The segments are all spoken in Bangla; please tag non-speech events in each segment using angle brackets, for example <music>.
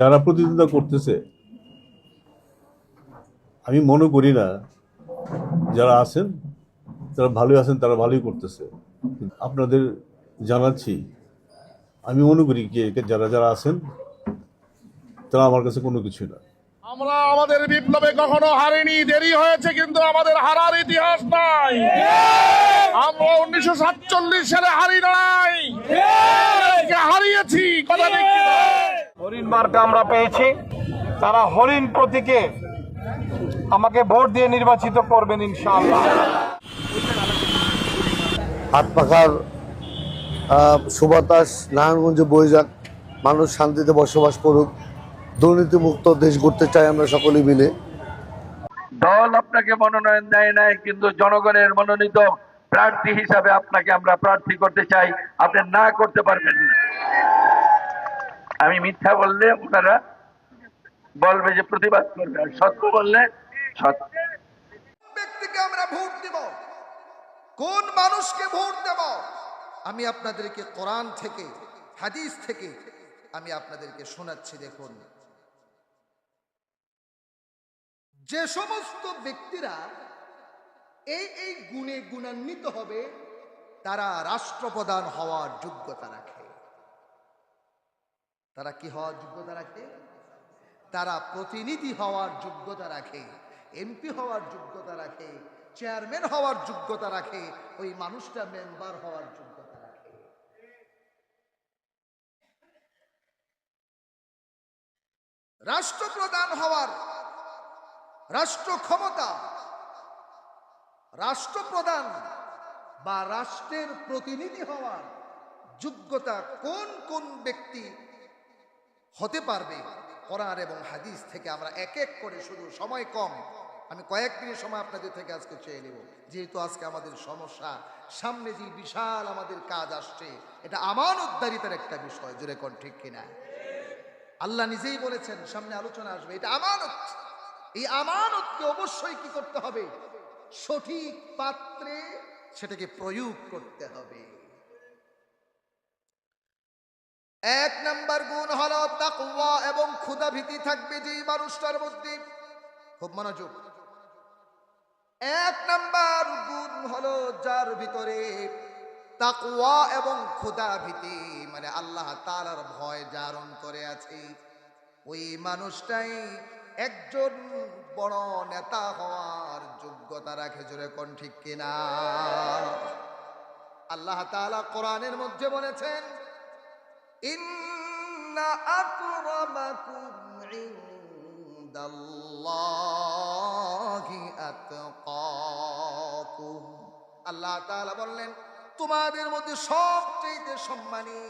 যারা প্রতিদ্বন্দ্বিতা করতেছে, আমি মনে করি না যারা আছেন, তারা ভালোই আছেন, তারা ভালোই করতেছে। আপনাদের জানাচ্ছি, আমি মনে করি যারা যারা আছেন, তারা আমার কাছে কোনো কিছু না। আমরা আমাদের বিপ্লবে কখনো হারিনি, দেরি হয়েছে কিন্তু আমাদের হারার ইতিহাস নাই। আমরা উনিশশো সাতচল্লিশ সালে হারি নাই। হারিয়েছি, কথা? হরিণ মার্কা আমরা পেয়েছি। তারা হরিণ প্রতীকে আমাকে ভোট দিয়ে নির্বাচিত করবেন ইনশাআল্লাহ। আহ, সুবাতাস নারায়ণগঞ্জে বয়ে যাক মানুষ শান্তিতে বসবাস করুক দুর্নীতিমুক্ত দেশ গড়তে চাই আমরা সকলে মিলে। দল আপনাকে মনোনয়ন দেয় নাই কিন্তু জনগণের মনোনীত প্রার্থী হিসাবে আপনাকে আমরা প্রার্থী করতে চাই। আপনি না করতে পারবেন না। আমি মিথ্যা বললে ওনারা বলবে যে প্রতিবাদ করবে, আর সত্য বললে সত্য। ব্যক্তিকে আমরা ভোট দেব। কোন মানুষকে ভোট দেব? আমি আপনাদেরকে কোরআন থেকে, হাদিস থেকে আমি আপনাদেরকে শোনাচ্ছি, দেখুন। যে সমস্ত ব্যক্তিরা এই এই গুণে গুণান্বিত হবে, তারা রাষ্ট্রপ্রধান হওয়ার যোগ্যতা রাখে। তারা কি হওয়ার যোগ্যতা রাখে? তারা প্রতিনিধি হওয়ার যোগ্যতা রাখে এমপি হওয়ার যোগ্যতা রাখে চেয়ারম্যান হওয়ার যোগ্যতা রাখে, ওই মানুষটা মেম্বার হওয়ার যোগ্যতা রাখে। রাষ্ট্রপ্রধান হওয়ার রাষ্ট্র ক্ষমতা, রাষ্ট্রপ্রধান বা রাষ্ট্রের প্রতিনিধি হওয়ার যোগ্যতা কোন কোন ব্যক্তি হতে পারবে কোরআন এবং হাদিস থেকে আমরা এক এক করে শুধু সময় কম। আমি কয়েক মিনিট সময় আপনাদের থেকে আজকে চেয়ে নেব। যেহেতু আজকে আমাদের সমস্যা, সামনে যে বিশাল আমাদের কাজ আসছে, এটা আমানতদারিতার একটা বিষয়, জোরে কোন ঠিক কিনা? আল্লাহ নিজেই বলেছেন, সামনে আলোচনা আসবে, এটা আমানত। এই আমানতকে অবশ্যই কি করতে হবে? সঠিক পাত্রে সেটাকে প্রয়োগ করতে হবে। এক নাম্বার গুণ হলো তাকওয়া এবং ক্ষুধা ভীতি থাকবে যে মানুষটার মধ্যে। খুব মনোযোগ। এক নাম্বার গুণ হলো যার ভিতরে তাকওয়া এবং ক্ষুধা ভীতি মানে আল্লাহ তাআলার ভয় যার অন্তরে আছে। ওই মানুষটাই একজন বড় নেতা হওয়ার যোগ্যতা রাখে, জোরে কোন ঠিক কিনা? আল্লাহ তাআলা কোরআনের মধ্যে বলেছেন إن أكرمكم عند الله أتقاكم আল্লাহ তাআলা বললেন তোমাদের মধ্যে সবচেয়ে সম্মানী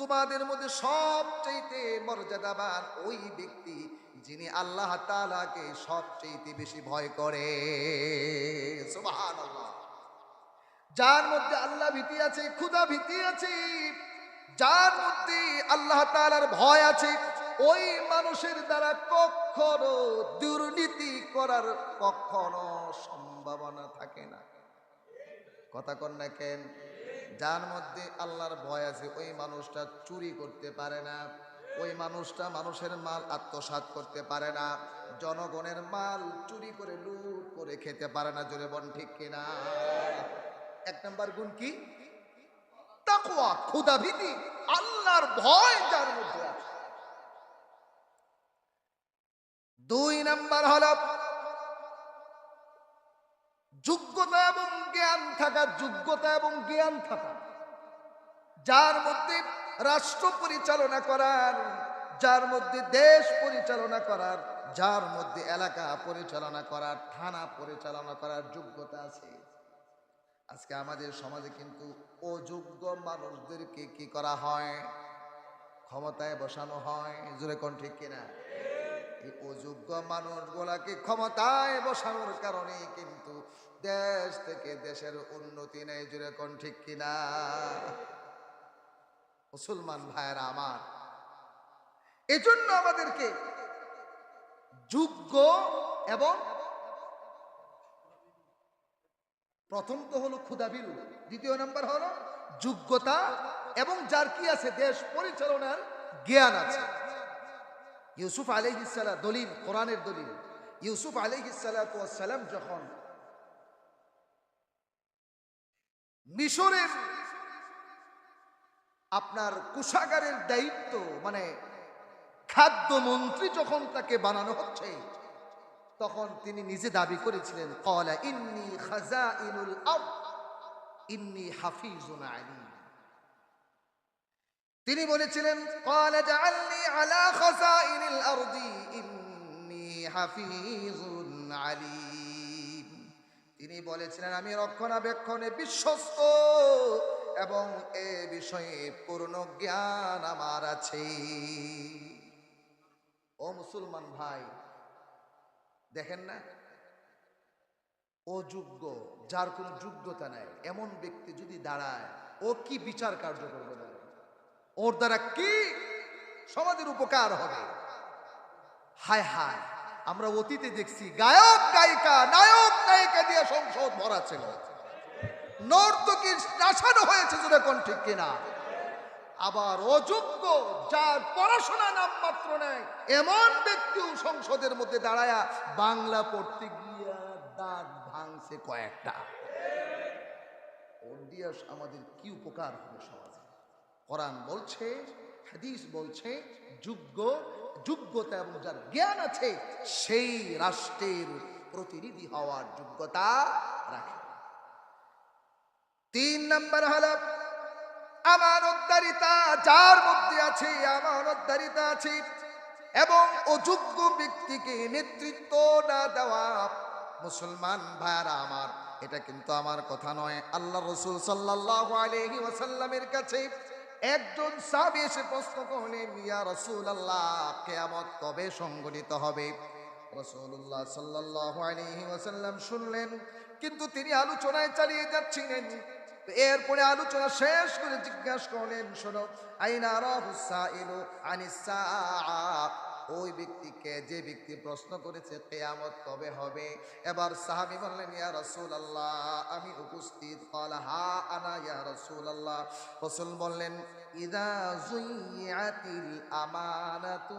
তোমাদের মধ্যে সবচেয়ে মর্যাদাবান ওই ব্যক্তি যিনি আল্লাহ তাআলাকে সবচেয়ে বেশি ভয় করে সুবহানাল্লাহ যার মধ্যে আল্লাহ ভীতি আছে ক্ষুধা ভীতি আছে যার মধ্যে আল্লাহ তাআলার ভয় আছে, ওই মানুষের দ্বারা কখনো দুর্নীতি করার কখনো সম্ভাবনা থাকে না। কথা কন না কেন? যার মধ্যে আল্লাহর ভয় আছে, ওই মানুষটা চুরি করতে পারে না, ওই মানুষটা মানুষের মাল আত্মসাৎ করতে পারে না, জনগণের মাল চুরি করে লুট করে খেতে পারে না, জোরে বন ঠিক কিনা? এক নম্বর গুণ কি? তাকওয়া ক্ষুধা ভীতি আল্লাহর ভয় যার মধ্যে আছে। দুই নাম্বার হল, যোগ্যতা এবং জ্ঞান থাকা, যোগ্যতা এবং জ্ঞান থাকা। যার মধ্যে রাষ্ট্র পরিচালনা করার, যার মধ্যে দেশ পরিচালনা করার, যার মধ্যে এলাকা পরিচালনা করার, থানা পরিচালনা করার যোগ্যতা আছে। আজকে আমাদের সমাজে কিন্তু অযোগ্য মানুষদেরকে কি করা হয়? ক্ষমতায় বসানো হয়। জোরে কোন ঠিক কিনা? এই অযোগ্য মানুষগুলাকে ক্ষমতায় বসানোর কারণে কিন্তু দেশ থেকে দেশের উন্নতি নেই। জোরে কোন ঠিক কিনা? মুসলমান ভাইয়েরা আমার, এজন্য আমাদেরকে যোগ্য এবং প্রথম তো হলো ক্ষুদাবিরু দ্বিতীয় নাম্বার হলো যোগ্যতা এবং যার কি আছে, দেশ পরিচালনার জ্ঞান আছে। ইউসুফ আলহিসাল্লাম দলিল, কোরআনের দলিল। ইউসুফ আলহিসাল্লাম যখন মিশরের আপনার কুষাগারের দায়িত্ব মানে খাদ্যমন্ত্রী যখন তাকে বানানো হচ্ছে তখন তিনি নিজে দাবি করেছিলেন, কলা ইন্নি খাজা ইনুল ইন্নি হাফিজুন আলী তিনি বলেছিলেন, কলা জাআলনি আলা খাজাইনিল আরদি, ইন্নি হাফিজুন আলী তিনি বলেছিলেন, আমি রক্ষণাবেক্ষণে বিশ্বস্ত এবং এ বিষয়ে পূর্ণ জ্ঞান আমার আছে। ও মুসলমান ভাই দেখেন না? অযোগ্য, যার কোনো যোগ্যতা নাই, এমন ব্যক্তি যদি দাঁড়ায়, ও কি বিচার কার্য করবে? ওর দ্বারা কি সমাজের উপকার হবে? হায় হায়, আমরা অতীতে দেখছি গায়ক, গায়িকা, নায়ক, নায়িকা দিয়ে সংসদ ভরা ছিল। নর্তকী নাচানো হয়েছে যদি কোন ঠিক কিনা। আবার অযোগ্য, যার পড়াশোনা নামমাত্র নেই, এমন ব্যক্তিও সংসদের মধ্যে দাঁড়ায়া বাংলা পড়তে গিয়া দাঁত ভাঙছে কয়েকটা। আমাদের কি উপকার হবে সমাজে? কোরআন বলছে, হাদিস বলছে যোগ্য যোগ্যতা এবং যার জ্ঞান আছে, সেই রাষ্ট্রের প্রতিনিধি হওয়ার যোগ্যতা রাখে। তিন নম্বর হল আমানতদারিতা যার মধ্যে আছে, আমানতদারিতা আছে। এবং অযোগ্য ব্যক্তিকে নেতৃত্ব না দেওয়া, মুসলমান ভাইয়ারা আমার, এটা কিন্তু আমার কথা নয়। আল্লাহ রসুল সাল্লাহ আলহি ওয়াসাল্লামের কাছে একজন সাহাবী এসে প্রশ্ন করলেন, ইয়া রসুল আল্লাহ কেয়ামত কবে সংগঠিত হবে? রসুল্লাহ সাল্লাহ আলহি ওয়াসাল্লাম শুনলেন, কিন্তু তিনি আলোচনায় চালিয়ে যাচ্ছিলেন। এরপরে আলোচনা শেষ করে জিজ্ঞাসা করলেন, শোনো, আইনা রাহুসা এলো আনিসা ওই ব্যক্তিকে যে ব্যক্তি প্রশ্ন করেছে, কেয়ামত কবে হবে? এবার সাহাবি বললেন, ইয়া রসুল আল্লাহ আমি উপস্থিত। হা আনা, ইয়া রসুল আল্লাহ রসুল বললেন, ইদা জুইয়াতিল আমানাতু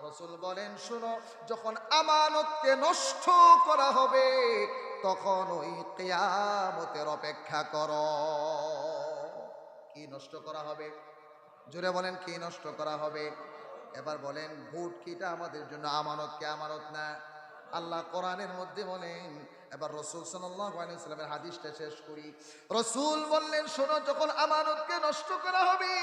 রসুল বলেন, শোনো, যখন আমানতকে নষ্ট করা হবে, তখন ওই কেয়ামতের অপেক্ষা কর। কি নষ্ট করা হবে? জোরে বলেন, কি নষ্ট করা হবে? এবার বলেন, ভোট কিটা আমাদের জন্য আমানত, কে আমানত না? আল্লাহ কোরআনের মধ্যে বলেন, এবার রসুল সাল্লামের হাদিসটা শেষ করি। রসুল বললেন, শোনো, যখন আমানতকে নষ্ট করা হবে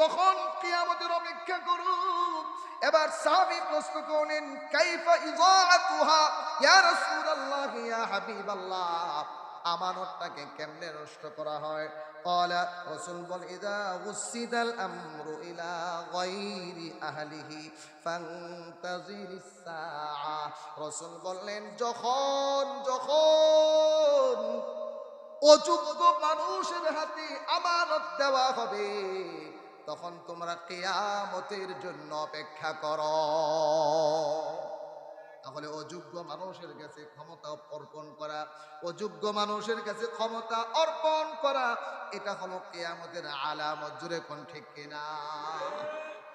তখন কিয়ামতের অপেক্ষা করুন। এবার সাহাবি প্রশ্ন করেন কাইফা ইযাআতুহা ইয়া রাসূলুল্লাহ, ইয়া হাবিবাল্লাহ। আমানতটাকে কেমনে নষ্ট করা হয়? ক্বালা, রাসূল বল, ইদা গুসিদাল আমরু ইলা গায়রি আহলিহি ফান্তাযিরিস সাআ। রাসূল বললেন, যখন যখন অযোগ্য মানুষের হাতে আমানত দেওয়া হবে তখন তোমরা কেয়ামতের জন্য অপেক্ষা করো। তাহলে অযোগ্য মানুষের কাছে ক্ষমতা অর্পণ করা, অযোগ্য মানুষের কাছে ক্ষমতা অর্পণ করা, এটা হলো কেয়ামতের আলামত। জুড়ে কোন ঠিক কিনা?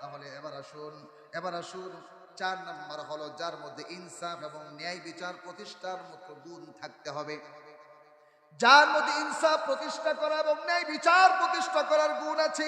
তাহলে এবার আসুন এবার আসুন, চার নম্বর হলো যার মধ্যে ইনসাফ এবং ন্যায় বিচার প্রতিষ্ঠার মতো গুণ থাকতে হবে। যার মধ্যে ইনসাফ প্রতিষ্ঠা করা এবং ন্যায় বিচার প্রতিষ্ঠা করার গুণ আছে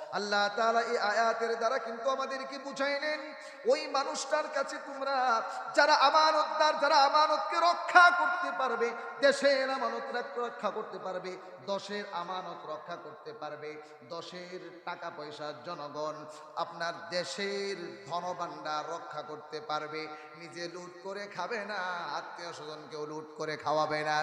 আল্লাহ তাআলা এই আয়াতের দ্বারা কিন্তু আমাদেরকে বুঝাইলেন ওই মানুষটার কাছে তোমরা যারা আমানতদার, যারা আমানতকে রক্ষা করতে পারবে, দেশের আমানত রক্ষা করতে পারবে, দশের আমানত রক্ষা করতে পারবে, দশের টাকা পয়সার জনগণ আপনার দেশের ধনভাণ্ডার রক্ষা করতে পারবে, নিজে লুট করে খাবে না, আত্মীয় স্বজনকেও লুট করে খাওয়াবে না,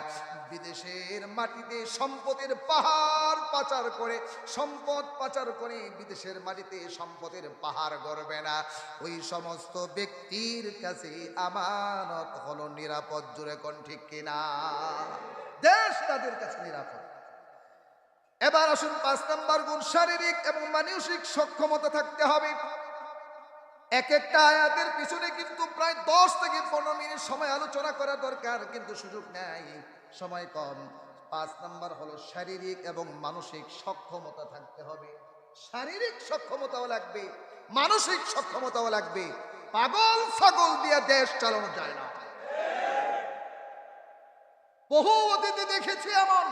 বিদেশের মাটিতে সম্পদের পাহাড় পাচার করে, সম্পদ পাচার করে বিদেশের মাটিতে সম্পদের পাহাড় গড়বে না। ওই সমস্ত ব্যক্তির কাছে আমানত হলো নিরাপদ জুড়ে কোন ঠিক কিনা? দেশ তাদের কাছে নিরাপদ। এবার আসুন পাঁচ নাম্বার গুণ, শারীরিক এবং মানসিক সক্ষমতা থাকতে হবে। এক একটা আয়াতের পিছনে কিন্তু প্রায় দশ থেকে পনেরো মিনিট সময় আলোচনা করা দরকার, কিন্তু সুযোগ নেই, সময় কম। পাঁচ নাম্বার হলো শারীরিক এবং মানসিক সক্ষমতা থাকতে হবে। শারীরিক সক্ষমতাও লাগবে, মানসিক সক্ষমতাও লাগবে। পাগল ছাগল দিয়ে দেশ চালানো যায় না। বহু অতীতে দেখেছি এমন,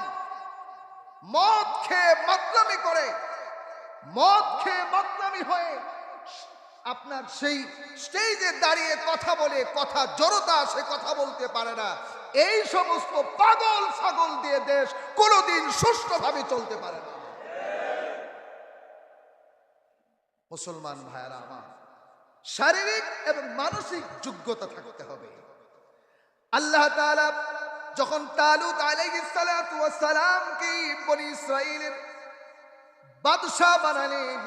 মদ খেয়ে মাতলামি করে, মদ খেয়ে মাতলামি হয়ে আপনার সেই স্টেজে দাঁড়িয়ে কথা বলে, কথা জড়তা সে কথা বলতে পারে না। এই সমস্ত পাগল ছাগল দিয়ে দেশ কোনোদিন সুষ্ঠুভাবে চলতে পারে না। মুসলমান ভাইয়ারা আমার, শারীরিক এবং মানসিক যোগ্যতা থাকতে হবে। আল্লাহ তাআলা যখন সালাতু ওয়াস বনি ইসরাইলের বাদশাহ বানালেন,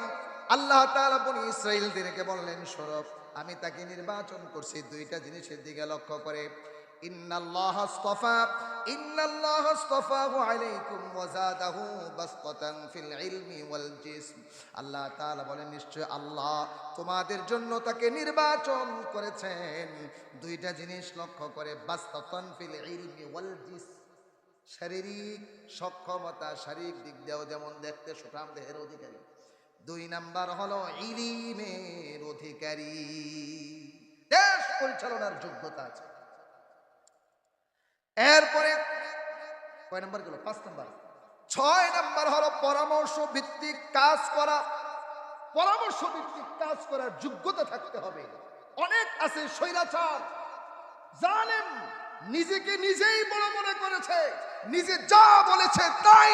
আল্লাহ তাআলা বনি ইসরাইলদেরকে বললেন, সরব, আমি তাকে নির্বাচন করছি। দুইটা জিনিসের দিকে লক্ষ্য করে। নিশ্চয় আল্লাহ তোমাদের জন্য তাকে নির্বাচন করেছেন। দুইটা জিনিস লক্ষ্য করে শারীরিক সক্ষমতা শারীরিক দিক দিয়েও যেমন দেখতে সুঠাম দেহের অধিকারী। দুই নাম্বার হলো ইলিমের অধিকারী। দেশ পরিচালনার যোগ্যতা আছে। এরপরে কয় নম্বর গেল? পাঁচ নম্বর। ছয় নম্বর হলো পরামর্শ ভিত্তিক কাজ করা। পরামর্শ ভিত্তিক কাজ করার যোগ্যতা থাকতে হবে। অনেক আছে স্বৈরাচার। জানেন নিজেকে নিজেই বড় মনে করেছে। নিজে যা বলেছে তাই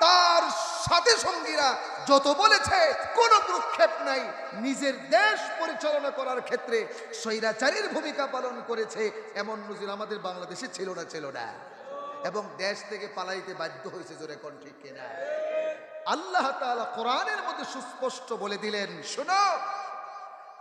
তার সাথে সঙ্গীরা যত বলেছে, কোনো প্রক্ষেপ নাই। নিজের দেশ পরিচালনা করার ক্ষেত্রে স্বৈরাচারীর ভূমিকা পালন করেছে, এমন নজির আমাদের বাংলাদেশে ছিল না ছিল না। এবং দেশ থেকে পালাইতে বাধ্য হয়েছে, জোরে কোন ঠিক কিনা? আল্লাহ তালা কোরআনের মধ্যে সুস্পষ্ট বলে দিলেন, শোনো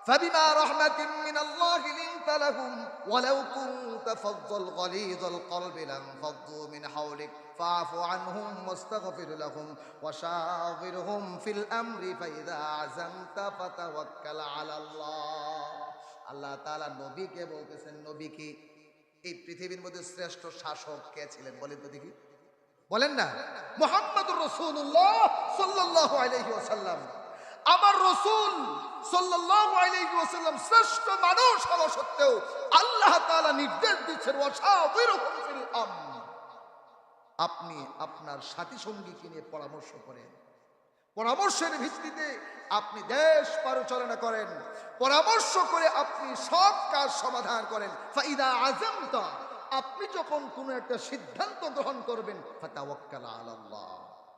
فبما رحمة من الله لنت لهم ولو كنت فظا غليظ القلب لانفضوا من حولك فاعف عنهم واستغفر لهم وشاورهم في الأمر فإذا عزمت فتوكل على الله আল্লাহ তাআলা নবীকে বলতেছেন নবীকে এই পৃথিবীর মধ্যে শ্রেষ্ঠ শাসক কে ছিলেন বলেন তো দেখি বলেন না মোহাম্মদুর রসুল্লাহ সাল্লাল্লাহু আলাইহি ওয়াসাল্লাম আমার রসুল শ্রেষ্ঠ মানুষ হওয়া সত্ত্বেও আল্লাহ নির্দেশ দিচ্ছেন আপনি আপনার সাথী সঙ্গীকে নিয়ে পরামর্শ করেন। পরামর্শের ভিত্তিতে আপনি দেশ পরিচালনা করেন। পরামর্শ করে আপনি সব কাজ সমাধান করেন। ফাইদা আজমতা আপনি যখন কোনো একটা সিদ্ধান্ত গ্রহণ করবেন, ফাতাওয়াক্কাল আলাল্লাহ,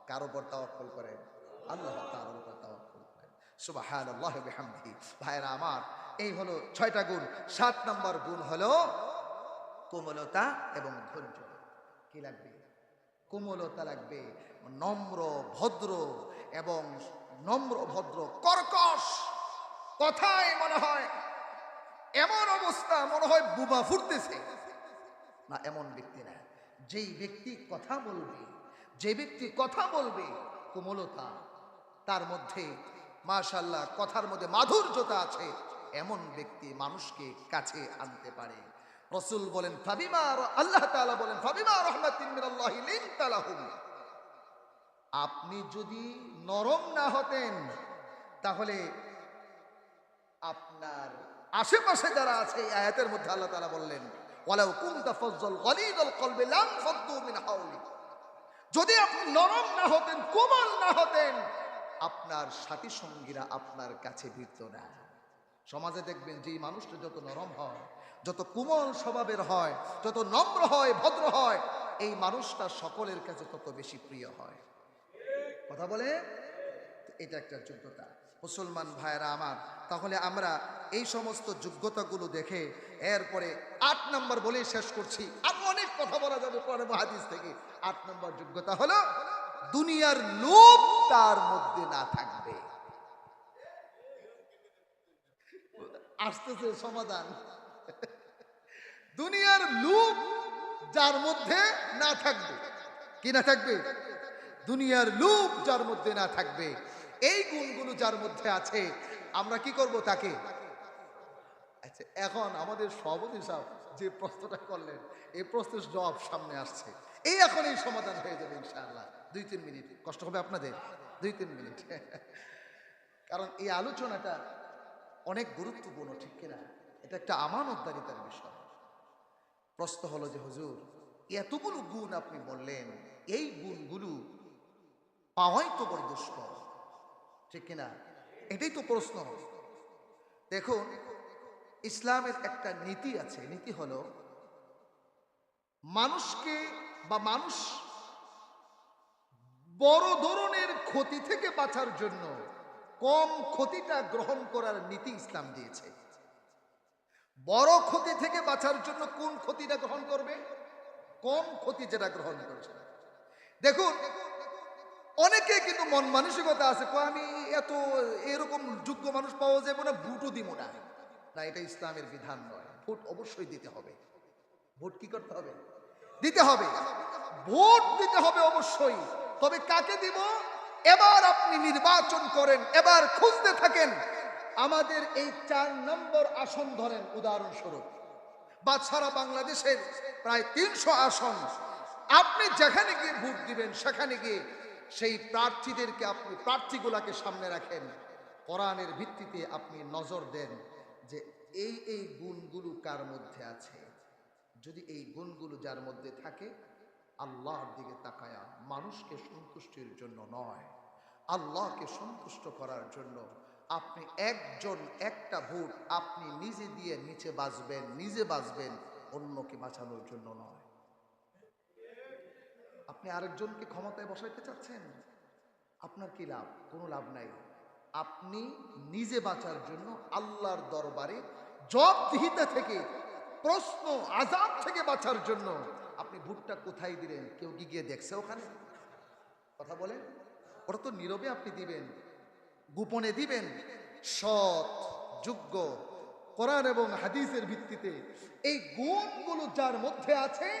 কার উপর করেন। আল্লাহ উপর সুবহানাল্লাহ বিহামদিহি। ভাইরা আমার, এই হলো ছয়টা গুণ। সাত নম্বর গুণ হলো কোমলতা এবং ধৈর্য। কি লাগবে? কোমলতা লাগবে, নম্র ভদ্র এবং নম্র ভদ্র কর্কশ। কথায় মনে হয় এমন অবস্থা, মনে হয় বুবা ফুটতেছে। না, এমন ব্যক্তি না। যেই ব্যক্তি কথা বলবে, যে ব্যক্তি কথা বলবে, কোমলতা, তার মধ্যে মাশাল্লাহ কথার মধ্যে মাধুর্যতা আছে। এমন ব্যক্তি মানুষকে কাছে আনতে পারে। রসুল বলেন, ফাবিমা আল্লাহ তাআলা বলেন আপনি যদি নরম না হতেন, তাহলে আপনার আশেপাশে যারা আছে আয়াতের মধ্যে আল্লাহ তাআলা বললেন যদি আপনি নরম না হতেন, কোমল না হতেন আপনার সাথী সঙ্গীরা আপনার কাছে ভিড়ত না সমাজে দেখবেন যে মানুষটা যত নরম হয়, যত কোমল স্বভাবের হয়, যত নম্র হয়, ভদ্র হয়, এই মানুষটা সকলের কাছে তত বেশি প্রিয় হয়। কথা বলে? এটা একটা যোগ্যতা। মুসলমান ভাইয়েরা আমার, তাহলে আমরা এই সমস্ত যোগ্যতাগুলো দেখে এরপরে আট নম্বর বলেই শেষ করছি। আর অনেক কথা বলা যাবে পরে হাদিস থেকে। আট নম্বর যোগ্যতা হলো দুনিয়ার লোভ তার মধ্যে না থাকবে। আসতেছে সমাধান। দুনিয়ার লুপ যার মধ্যে না থাকবে। কি না থাকবে? দুনিয়ার লুপ যার মধ্যে না থাকবে। এই গুণগুলো যার মধ্যে আছে, আমরা কি করব তাকে? আচ্ছা এখন আমাদের সভাপতি সাহেব যে প্রশ্নটা করলেন, এই প্রশ্নের জবাব সামনে আসছে। এই এখন এই সমাধান হয়ে যাবে, ইনশাআল্লাহ। দুই, তিন মিনিট। কষ্ট হবে আপনাদের? দুই, তিন মিনিট। <laughs> কারণ এই আলোচনাটা অনেক গুরুত্বপূর্ণ, ঠিক কিনা? এটা একটা আমানতদারিতার বিষয়। প্রশ্ন হলো যে, হুজুর, এতগুলো গুণ আপনি বললেন, এই গুণগুলো পাওয়াই তো বড় দুষ্কর, ঠিক কিনা? এটাই তো প্রশ্ন। দেখুন, ইসলামের একটা নীতি আছে। নীতি হলো, মানুষকে বা মানুষ বড় ধরনের ক্ষতি থেকে বাঁচার জন্য কম ক্ষতিটা গ্রহণ করার নীতি ইসলাম দিয়েছে। বড় ক্ষতি থেকে বাঁচার জন্য কোন ক্ষতিটা গ্রহণ করবে? কম ক্ষতি যেটা গ্রহণ করছে। দেখুন, অনেকে কিন্তু মন মানসিকতা আছে আমি এত এরকম যোগ্য মানুষ পাওয়া যাবে না, ভোটও দিব না। না, এটা ইসলামের বিধান নয়। ভোট অবশ্যই দিতে হবে। ভোট কি করতে হবে? দিতে হবে। ভোট দিতে হবে অবশ্যই। তবে কাকে দিব? এবার আপনি নির্বাচন করেন, এবার খুঁজতে থাকেন। আমাদের এই চার নম্বর আসন ধরেন উদাহরণস্বরূপ। বা সারা বাংলাদেশের প্রায় তিনশো আসন। আপনি যেখানে গিয়ে ভোট দিবেন, সেখানে গিয়ে সেই প্রার্থীদেরকে আপনি, প্রার্থীগুলাকে সামনে রাখেন। কোরআনের ভিত্তিতে আপনি নজর দেন যে এই এই গুণগুলো কার মধ্যে আছে? যদি এই গুণগুলো যার মধ্যে থাকে, আল্লাহর দিকে তাকায়া মানুষকে সন্তুষ্টির জন্য নয়, আল্লাহকে সন্তুষ্ট করার জন্য আপনি একজন একটা ভোট আপনি নিজে দিয়ে নিচে বাঁচবেন, নিজে বাঁচবেন, অন্যকে বাঁচানোর জন্য নয়। আপনি আরেকজনকে ক্ষমতায় বসাইতে চাচ্ছেন? আপনার কি লাভ? কোনো লাভ নাই। আপনি নিজে বাঁচার জন্য আল্লাহর দরবারে জবাবদিহিতা থেকে প্রশ্ন আজাব থেকে বাঁচার জন্য। আপনি ভুট্টা কোথায় দিলেন? কেউ কি গিয়ে দেখছে ওখানে? কথা বলেন। ওটা তো নীরবে আপনি দিবেন। গোপনে দিবেন। সৎ, যোগ্য, কোরআন এবং হাদিসের ভিত্তিতে এই গুণগুলো যার মধ্যে আছে,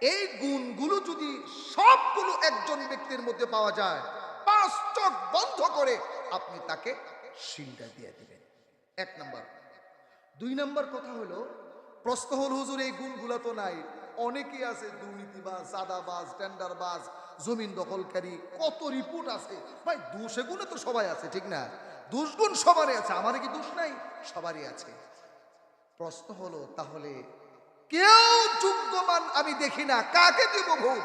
এই গুণগুলো যদি সবগুলো একজন ব্যক্তির মধ্যে পাওয়া যায়, পাঁচ চোখ বন্ধ করে আপনি তাকে শিলটা দিয়ে দিবেন। এক নম্বর। দুই নম্বর কথা হলো প্রশ্ন হল, হুজুর, এই গুণগুলো তো নাই। অনেকেই আছে, দুর্নীতিবাজ সাদাবাজ টেন্ডারবাজ, জমিন দখলকারী, কত রিপোর্ট আছে। ভাই, দোষে গুণে তো সবাই আছে, ঠিক না? দুষ্গুণ সবারই আছে, আমার কি দোষ নাই? সবারই আছে। প্রশ্ন হলো, তাহলে কেউ যোগ্যমান আমি দেখি না, কাকে দিব ভোট?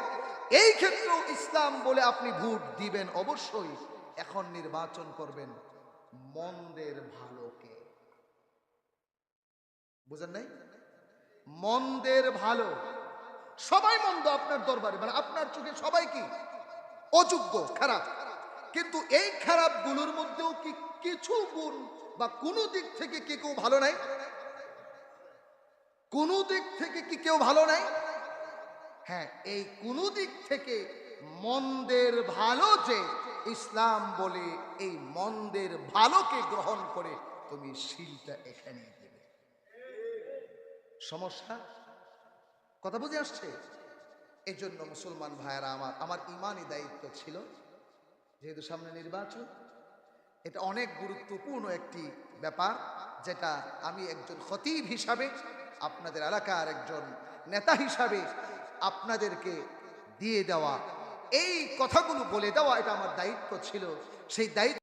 এই ক্ষেত্রেও ইসলাম বলে আপনি ভোট দিবেন অবশ্যই, এখন নির্বাচন করবেন মন্দের ভালোকে। বুঝেন নাই? মন্দের ভালো। সবাই মন্দ আপনার দরবারে মানে আপনার চোখে সবাই কি? অযোগ্য, খারাপ। কিন্তু এই খারাপগুলোর মধ্যেও কি কিছু গুণ বা কোনো দিক থেকে কি কেউ ভালো নাই? কোনো দিক থেকে কি কেউ ভালো নাই? হ্যাঁ এই কোনো দিক থেকে মন্দের ভালো যে ইসলাম বলে এই মন্দের ভালোকে গ্রহণ করে তুমি শিলটা এখানে সমস্যা? কথা বুঝে আসছে? এই জন্য মুসলমান ভাইয়েরা আমার আমার ইমানই দায়িত্ব ছিল, যেহেতু সামনে নির্বাচন। এটা অনেক গুরুত্বপূর্ণ একটি ব্যাপার, যেটা আমি একজন খতিব হিসাবে, আপনাদের এলাকার একজন নেতা হিসাবে আপনাদেরকে দিয়ে দেওয়া। এই কথাগুলো বলে দেওয়া, এটা আমার দায়িত্ব ছিল। সেই দায়িত্ব